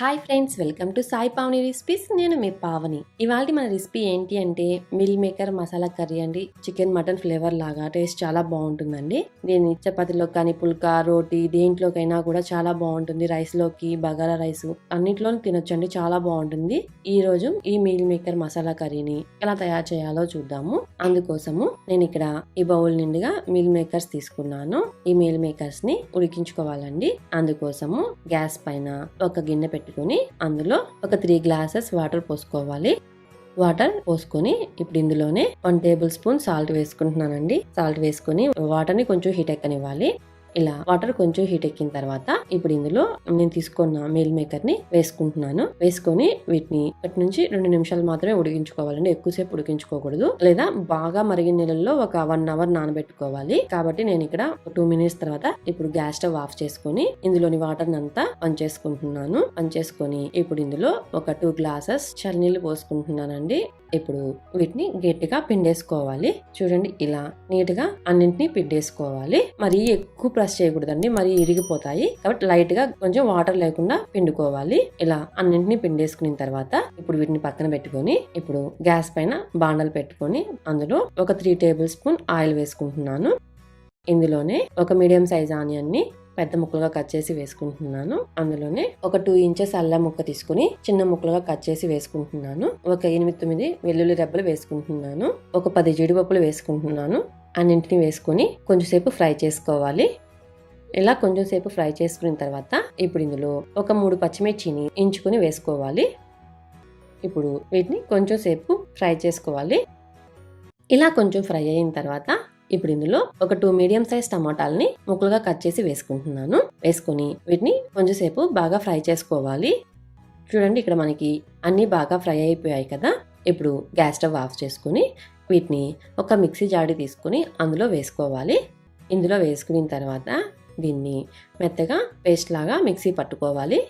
Hi friends welcome to Sai Pavani recipes నేను మీ పావని. ఇవాళ మన రెసిపీ ఏంటి అంటే మిల్ మేకర్ మసాలా కర్రీ అండి. చికెన్ మటన్ ఫ్లేవర్ లాగా టేస్ట్ చాలా బాగుంటుందండి. దీన్ని చపాతీలో కానీ పుల్కా రోటీ దేంట్లోకైనా కూడా చాలా బాగుంటుంది. రైస్లోకి బగారా రైస్ అన్నిట్లోనూ తినొచ్చండి చాలా బాగుంటుంది. ఈ రోజు ఈ మిల్ మేకర్ మసాలా కర్రీని ఎలా తయారు చేయాలో చూద్దాము. అందుకోసము నేను ఇక్కడ ఈ బౌల్ నిండుగా మిల్ మేకర్స్ తీసుకున్నాను. ఈ మిల్ మేకర్స్ని ఉడికించుకోవాలండి. అందుకోసము గ్యాస్ పైన ఒక గిన్నె పెట్టుకొని అందులో ఒక త్రీ గ్లాసెస్ వాటర్ పోసుకోవాలి. వాటర్ పోసుకొని ఇప్పుడు ఇందులోనే వన్ టేబుల్ స్పూన్ సాల్ట్ వేసుకుంటున్నానండి. సాల్ట్ వేసుకొని వాటర్ని కొంచెం హీట్ ఎక్కనివ్వాలి. ఇలా వాటర్ కొంచెం హీట్ ఎక్కిన తర్వాత ఇప్పుడు ఇందులో నేను తీసుకున్న మీల్ మేకర్ని వేసుకుంటున్నాను. వేసుకొని వీటిని ఒకటి నుంచి రెండు నిమిషాలు మాత్రమే ఉడికించుకోవాలండి. ఎక్కువసేపు ఉడికించుకోకూడదు. లేదా బాగా మరిగిన నీళ్ళల్లో ఒక వన్ అవర్ నానబెట్టుకోవాలి. కాబట్టి నేను ఇక్కడ టూ మినిట్స్ తర్వాత ఇప్పుడు గ్యాస్ స్టవ్ ఆఫ్ చేసుకొని ఇందులోని వాటర్ అంతా చేసుకుంటున్నాను. చేసుకొని ఇప్పుడు ఇందులో ఒక టూ గ్లాసెస్ చల్లనీళ్ళు పోసుకుంటున్నానండి. ఇప్పుడు వీటిని గట్టిగా పిండేసుకోవాలి. చూడండి ఇలా నీట్గా అన్నింటినీ పిండేసుకోవాలి. మరి ఎక్కువ ప్రెస్ చేయకూడదండి మరి ఇరిగిపోతాయి. కాబట్టి లైట్గా కొంచెం వాటర్ లేకుండా పిండుకోవాలి. ఇలా అన్నింటినీ పిండేసుకున్న తర్వాత ఇప్పుడు వీటిని పక్కన పెట్టుకొని ఇప్పుడు గ్యాస్ పైన బాండలు పెట్టుకొని అందులో ఒక త్రీ టేబుల్ స్పూన్ ఆయిల్ వేసుకుంటున్నాను. ఇందులోనే ఒక మీడియం సైజ్ ఆనియన్ని పెద్ద ముక్కలుగా కట్ చేసి వేసుకుంటున్నాను. అందులోనే ఒక టూ ఇంచెస్ అల్లం ముక్క తీసుకుని చిన్న ముక్కలుగా కట్ చేసి వేసుకుంటున్నాను. ఒక ఎనిమిది తొమ్మిది వెల్లుల్లి రెబ్బలు వేసుకుంటున్నాను. ఒక పది జీడిపప్పులు వేసుకుంటున్నాను. అన్నింటిని వేసుకుని కొంచెంసేపు ఫ్రై చేసుకోవాలి. ఇలా కొంచెం సేపు ఫ్రై చేసుకున్న తర్వాత ఇప్పుడు ఇందులో ఒక మూడు పచ్చిమిర్చిని ఇంచుకొని వేసుకోవాలి. ఇప్పుడు వీటిని కొంచెం సేపు ఫ్రై చేసుకోవాలి. ఇలా కొంచెం ఫ్రై అయిన తర్వాత ఇప్పుడు ఇందులో ఒక టూ మీడియం సైజ్ టమాటాలని ముక్కలుగా కట్ చేసి వేసుకుంటున్నాను. వేసుకొని వీటిని కొంచెంసేపు బాగా ఫ్రై చేసుకోవాలి. చూడండి ఇక్కడ మనకి అన్నీ బాగా ఫ్రై అయిపోయాయి కదా. ఇప్పుడు గ్యాస్ స్టవ్ ఆఫ్ చేసుకుని వీటిని ఒక మిక్సీ జాడి తీసుకుని అందులో వేసుకోవాలి. ఇందులో వేసుకున్న తర్వాత దీన్ని మెత్తగా పేస్ట్ లాగా మిక్సీ పట్టుకోవాలి.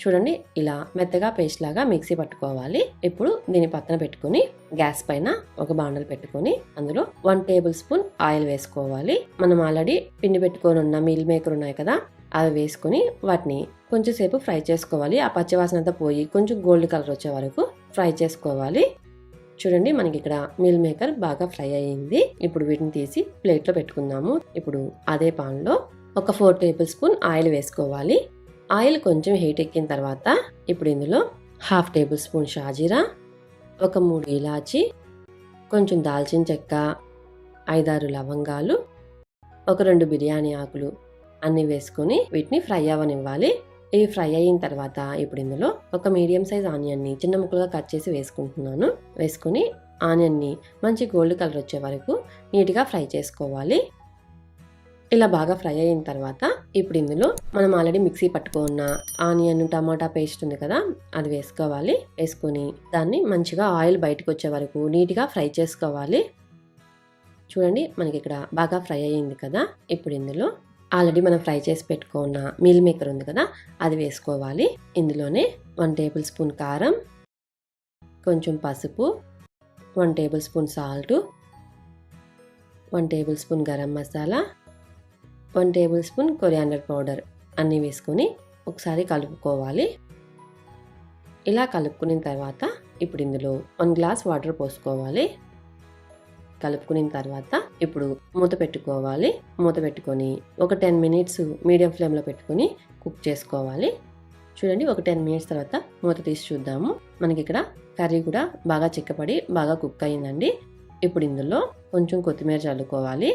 చూడండి ఇలా మెత్తగా పేస్ట్ లాగా మిక్సీ పట్టుకోవాలి. ఇప్పుడు దీన్ని పక్కన పెట్టుకుని గ్యాస్ పైన ఒక బాండలు పెట్టుకొని అందులో వన్ టేబుల్ స్పూన్ ఆయిల్ వేసుకోవాలి. మనం ఆల్రెడీ పిండి పెట్టుకొని ఉన్న మీల్ మేకర్ ఉన్నాయి కదా అవి వేసుకుని వాటిని కొంచెం సేపు ఫ్రై చేసుకోవాలి. ఆ పచ్చివాసన అంతా పోయి కొంచెం గోల్డ్ కలర్ వచ్చే వరకు ఫ్రై చేసుకోవాలి. చూడండి మనకి ఇక్కడ మిల్ మేకర్ బాగా ఫ్రై అయ్యింది. ఇప్పుడు వీటిని తీసి ప్లేట్లో పెట్టుకుందాము. ఇప్పుడు అదే పాన్లో ఒక ఫోర్ టేబుల్ స్పూన్ ఆయిల్ వేసుకోవాలి. ఆయిల్ కొంచెం హీట్ ఎక్కిన తర్వాత ఇప్పుడు ఇందులో హాఫ్ టేబుల్ స్పూన్ షాజీరా ఒక మూడు ఇలాచి కొంచెం దాల్చిన చెక్క ఐదారు లవంగాలు ఒక రెండు బిర్యానీ ఆకులు అన్ని వేసుకొని వీటిని ఫ్రై అవ్వనివ్వాలి. ఇవి ఫ్రై అయిన తర్వాత ఇప్పుడు ఇందులో ఒక మీడియం సైజ్ ఆనియన్ని చిన్న ముక్కలుగా కట్ చేసి వేసుకుంటున్నాను. వేసుకుని ఆనియన్ని మంచి గోల్డ్ కలర్ వచ్చే వరకు నీట్గా ఫ్రై చేసుకోవాలి. ఇలా బాగా ఫ్రై అయిన తర్వాత ఇప్పుడు ఇందులో మనం ఆల్రెడీ మిక్సీ పట్టుకున్న ఆనియన్ టమాటా పేస్ట్ ఉంది కదా అది వేసుకోవాలి. వేసుకొని దాన్ని మంచిగా ఆయిల్ బయటకు వచ్చే వరకు నీట్గా ఫ్రై చేసుకోవాలి. చూడండి మనకి ఇక్కడ బాగా ఫ్రై అయ్యింది కదా. ఇప్పుడు ఇందులో ఆల్రెడీ మనం ఫ్రై చేసి పెట్టుకున్న మీల్ మేకర్ ఉంది కదా అది వేసుకోవాలి. ఇందులోనే వన్ టేబుల్ స్పూన్ కారం కొంచెం పసుపు one tablespoon salt one tablespoon garam masala one tablespoon coriander powder అన్నీ వేసుకొని ఒకసారి కలుపుకోవాలి. ఇలా కలుపుకున్న తర్వాత ఇప్పుడు ఇందులో వన్ గ్లాస్ వాటర్ పోసుకోవాలి. కలుపుకున్న తర్వాత ఇప్పుడు మూత పెట్టుకోవాలి. మూత పెట్టుకొని ఒక టెన్ మినిట్స్ మీడియం ఫ్లేమ్లో పెట్టుకొని కుక్ చేసుకోవాలి. చూడండి ఒక టెన్ మినిట్స్ తర్వాత మూత తీసి చూద్దాము. మనకి ఇక్కడ కర్రీ కూడా బాగా చిక్కపడి బాగా కుక్ అయిందండి. ఇప్పుడు ఇందులో కొంచెం కొత్తిమీర చల్లుకోవాలి.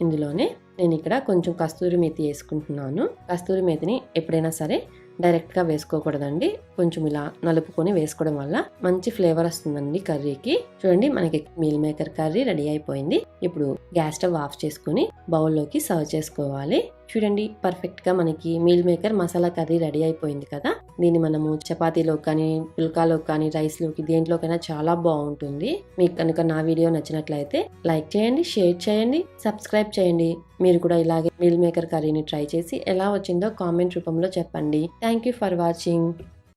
ఇందులోనే నేను ఇక్కడ కొంచెం కస్తూరి మేతి వేసుకుంటున్నాను. కస్తూరి మేతిని ఎప్పుడైనా సరే డైరెక్ట్గా వేసుకోకూడదండి. కొంచెం ఇలా నలుపుకొని వేసుకోవడం వల్ల మంచి ఫ్లేవర్ వస్తుందండి కర్రీకి. చూడండి మనకి మీల్ మేకర్ కర్రీ రెడీ అయిపోయింది. ఇప్పుడు గ్యాస్ స్టవ్ ఆఫ్ చేసుకుని బౌల్లోకి సర్వ్ చేసుకోవాలి. చూడండి పర్ఫెక్ట్గా మనకి meal maker masala curry ready అయిపోయింది కదా. దీన్ని మనము చపాతీలో కానీ పుల్కాలో కానీ రైస్లోకి దేంట్లోకైనా చాలా బాగుంటుంది. మీకు కనుక నా వీడియో నచ్చినట్లయితే లైక్ చేయండి షేర్ చేయండి సబ్స్క్రైబ్ చేయండి. మీరు కూడా ఇలాగే మీల్ మేకర్ కర్రీని ట్రై చేసి ఎలా వచ్చిందో కామెంట్ రూపంలో చెప్పండి. Thank you for watching.